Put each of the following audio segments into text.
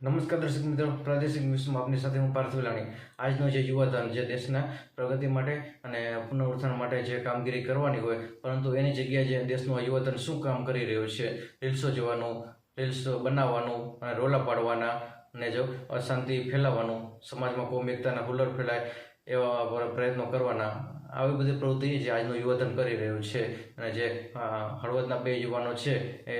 નમસ્કાર દર્શક મિત્રો, પ્રાદેશિક ન્યૂઝમાં આપની સાથે હું પાર્થ વિલાણી આજનો જે યુવાધન જે દેશના પ્રગતિ માટે અને પુનરુત્થાન માટે જે કામગીરી કરવાની હોય, પરંતુ એની જગ્યાએ જે દેશનું યુવાધન શું કામ કરી રહ્યું છે, રીલ્સો જોવાનું, રીલ્સ બનાવવાનું અને રોલા પાડવાના અને જો અશાંતિ ફેલાવવાનું, સમાજમાં કોમ, એકતાના હુલર ફેલાય એવા પ્રયત્નો કરવાના, આવી બધી પ્રવૃત્તિ જે આજનું યુવાધન કરી રહ્યું છે. અને જે હળવદના બે યુવાનો છે, એ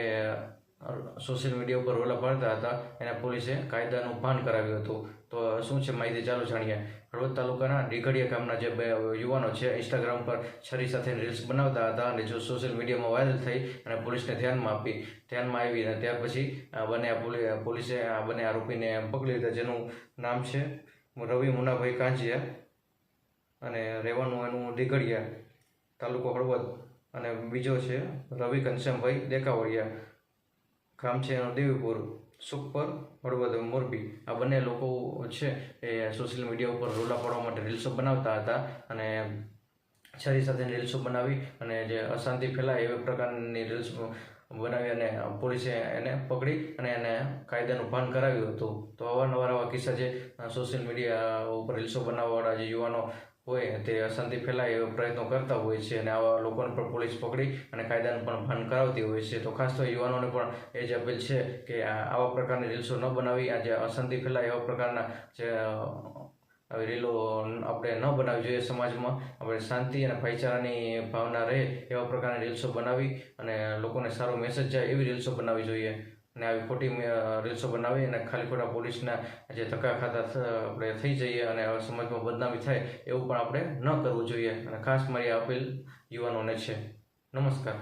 સોશિયલ મીડિયા ઉપર રોલા પાડતા હતા, એને પોલીસે કાયદાનું ભાન કરાવ્યું હતું. તો શું છે માહિતી? ચાલુ જાણીએ. હળવદ તાલુકાના ડીઘડિયા ગામના જે બે યુવાનો છે ઇન્સ્ટાગ્રામ પર છરી સાથે રીલ્સ બનાવતા હતા અને જો સોશિયલ મીડિયામાં વાયરલ થઈ અને પોલીસને ધ્યાનમાં આપી, ધ્યાનમાં આવી અને ત્યાર પછી આ બંને પોલીસે આ બંને આરોપીને પકડી લીધા, જેનું નામ છે રવિ મુનાભાઈ કાંજીયા અને રહેવાનું એનું ડીઘડિયા તાલુકો હળવદ. અને બીજો છે રવિ ઘનશ્યામભાઈ દેકાવડિયા. ગામ છે એનું દેવીપુર, સુખપર હળવદ મોરબી. આ બંને લોકો છે એ સોશિયલ મીડિયા ઉપર રોલા પાડવા માટે રીલ્સો બનાવતા હતા અને છરી સાથે રીલ્સો બનાવી અને જે અશાંતિ ફેલાય એવા પ્રકારની રીલ્સ બનાવી અને પોલીસે એને પકડી અને એને કાયદાનું ભાન કરાવ્યું હતું. તો અવારનવાર આવા કિસ્સા જે સોશિયલ મીડિયા ઉપર રીલ્સો બનાવવાવાળા જે યુવાનો હોય તે અશાંતિ ફેલાય એવા પ્રયત્નો કરતા હોય છે અને આવા લોકોને પણ પોલીસ પકડી અને કાયદાનું પણ ભાન કરાવતી હોય છે. તો ખાસ તો યુવાનોને પણ એ જ અપીલ છે કે આવા પ્રકારની રીલ્સો ન બનાવી, આ જે અશાંતિ ફેલાય એવા પ્રકારના જે આવી રીલો આપણે ન બનાવવી જોઈએ સમાજમાં. આપણે શાંતિ અને ભાઈચારાની ભાવના રહે એવા પ્રકારની રીલ્સો બનાવી અને લોકોને સારો મેસેજ જાય એવી રીલ્સો બનાવવી જોઈએ. અને આવી ખોટી રીલ્સો બનાવી અને ખાલી ખોટા પોલીસના જે ધક્કા ખાતા આપણે થઈ જઈએ અને સમાજમાં બદનામી થાય, એવું પણ આપણે ન કરવું જોઈએ. અને ખાસ મારી અપીલ યુવાનોને છે. નમસ્કાર.